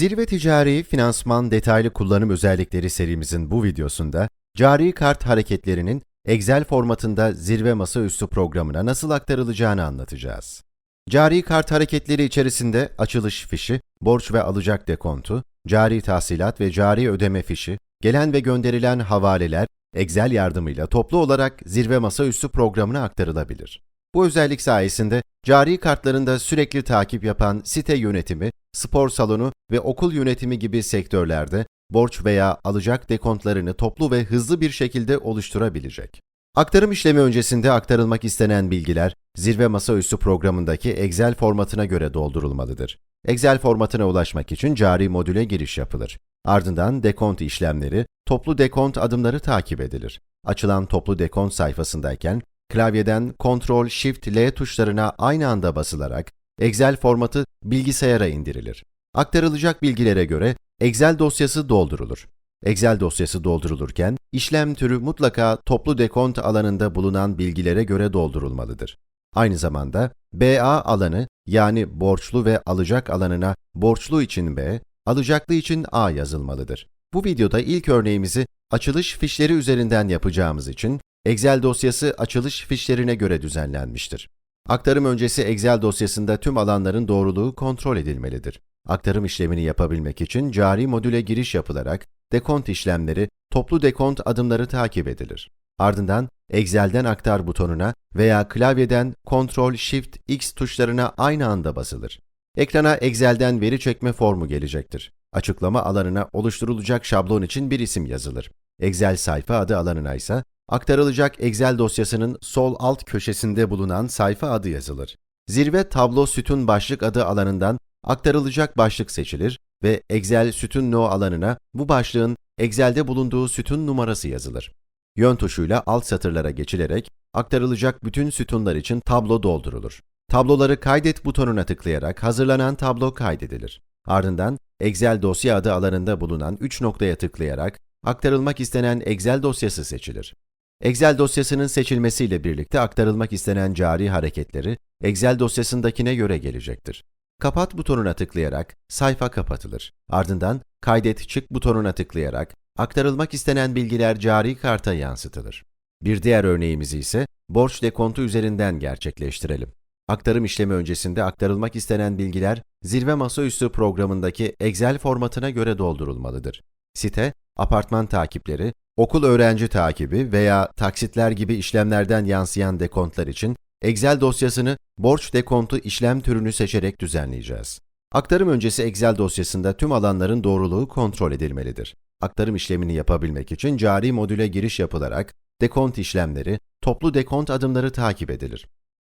Zirve Ticari Finansman Detaylı Kullanım Özellikleri serimizin bu videosunda cari kart hareketlerinin Excel formatında zirve masaüstü programına nasıl aktarılacağını anlatacağız. Cari kart hareketleri içerisinde açılış fişi, borç ve alacak dekontu, cari tahsilat ve cari ödeme fişi, gelen ve gönderilen havaleler Excel yardımıyla toplu olarak zirve masaüstü programına aktarılabilir. Bu özellik sayesinde cari kartlarında sürekli takip yapan site yönetimi, spor salonu ve okul yönetimi gibi sektörlerde borç veya alacak dekontlarını toplu ve hızlı bir şekilde oluşturabilecek. Aktarım işlemi öncesinde aktarılmak istenen bilgiler, zirve masaüstü programındaki Excel formatına göre doldurulmalıdır. Excel formatına ulaşmak için cari modüle giriş yapılır. Ardından dekont işlemleri, toplu dekont adımları takip edilir. Açılan toplu dekont sayfasındayken, klavyeden Ctrl-Shift-L tuşlarına aynı anda basılarak Excel formatı bilgisayara indirilir. Aktarılacak bilgilere göre Excel dosyası doldurulur. Excel dosyası doldurulurken, işlem türü mutlaka toplu dekont alanında bulunan bilgilere göre doldurulmalıdır. Aynı zamanda BA alanı yani borçlu ve alacak alanına borçlu için B, alacaklı için A yazılmalıdır. Bu videoda ilk örneğimizi açılış fişleri üzerinden yapacağımız için Excel dosyası açılış fişlerine göre düzenlenmiştir. Aktarım öncesi Excel dosyasında tüm alanların doğruluğu kontrol edilmelidir. Aktarım işlemini yapabilmek için cari modüle giriş yapılarak dekont işlemleri, toplu dekont adımları takip edilir. Ardından Excel'den aktar butonuna veya klavyeden Ctrl-Shift-X tuşlarına aynı anda basılır. Ekrana Excel'den veri çekme formu gelecektir. Açıklama alanına oluşturulacak şablon için bir isim yazılır. Excel sayfa adı alanına ise aktarılacak Excel dosyasının sol alt köşesinde bulunan sayfa adı yazılır. Zirve tablo sütun başlık adı alanından aktarılacak başlık seçilir ve Excel sütun no alanına bu başlığın Excel'de bulunduğu sütun numarası yazılır. Yön tuşuyla alt satırlara geçilerek aktarılacak bütün sütunlar için tablo doldurulur. Tabloları kaydet butonuna tıklayarak hazırlanan tablo kaydedilir. Ardından Excel dosya adı alanında bulunan 3 noktaya tıklayarak aktarılmak istenen Excel dosyası seçilir. Excel dosyasının seçilmesiyle birlikte aktarılmak istenen cari hareketleri Excel dosyasındakine göre gelecektir. Kapat butonuna tıklayarak sayfa kapatılır. Ardından Kaydet çık butonuna tıklayarak aktarılmak istenen bilgiler cari karta yansıtılır. Bir diğer örneğimizi ise borç dekontu üzerinden gerçekleştirelim. Aktarım işlemi öncesinde aktarılmak istenen bilgiler zirve masaüstü programındaki Excel formatına göre doldurulmalıdır. Site, apartman takipleri, okul öğrenci takibi veya taksitler gibi işlemlerden yansıyan dekontlar için Excel dosyasını borç dekontu işlem türünü seçerek düzenleyeceğiz. Aktarım öncesi Excel dosyasında tüm alanların doğruluğu kontrol edilmelidir. Aktarım işlemini yapabilmek için cari modüle giriş yapılarak dekont işlemleri, toplu dekont adımları takip edilir.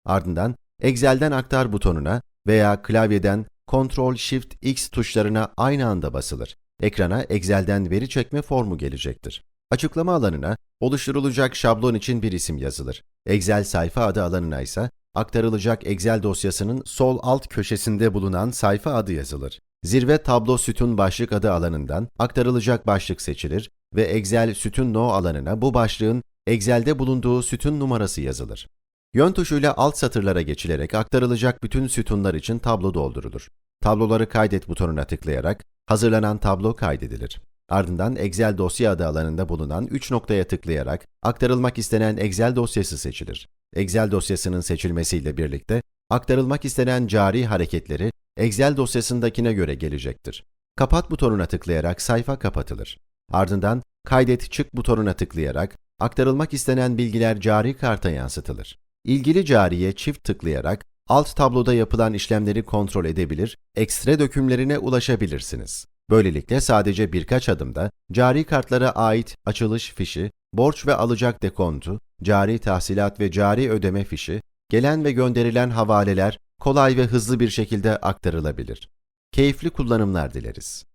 Ardından Excel'den aktar butonuna veya klavyeden Ctrl-Shift-X tuşlarına aynı anda basılır. Ekrana Excel'den veri çekme formu gelecektir. Açıklama alanına oluşturulacak şablon için bir isim yazılır. Excel sayfa adı alanına ise aktarılacak Excel dosyasının sol alt köşesinde bulunan sayfa adı yazılır. Zirve tablo sütun başlık adı alanından aktarılacak başlık seçilir ve Excel sütun no alanına bu başlığın Excel'de bulunduğu sütun numarası yazılır. Yön tuşuyla alt satırlara geçilerek aktarılacak bütün sütunlar için tablo doldurulur. Tabloları kaydet butonuna tıklayarak hazırlanan tablo kaydedilir. Ardından Excel dosya adı alanında bulunan 3 noktaya tıklayarak aktarılmak istenen Excel dosyası seçilir. Excel dosyasının seçilmesiyle birlikte aktarılmak istenen cari hareketleri Excel dosyasındakine göre gelecektir. Kapat butonuna tıklayarak sayfa kapatılır. Ardından Kaydet çık butonuna tıklayarak aktarılmak istenen bilgiler cari karta yansıtılır. İlgili cariye çift tıklayarak alt tabloda yapılan işlemleri kontrol edebilir, ekstra dökümlerine ulaşabilirsiniz. Böylelikle sadece birkaç adımda cari kartlara ait açılış fişi, borç ve alacak dekontu, cari tahsilat ve cari ödeme fişi, gelen ve gönderilen havaleler kolay ve hızlı bir şekilde aktarılabilir. Keyifli kullanımlar dileriz.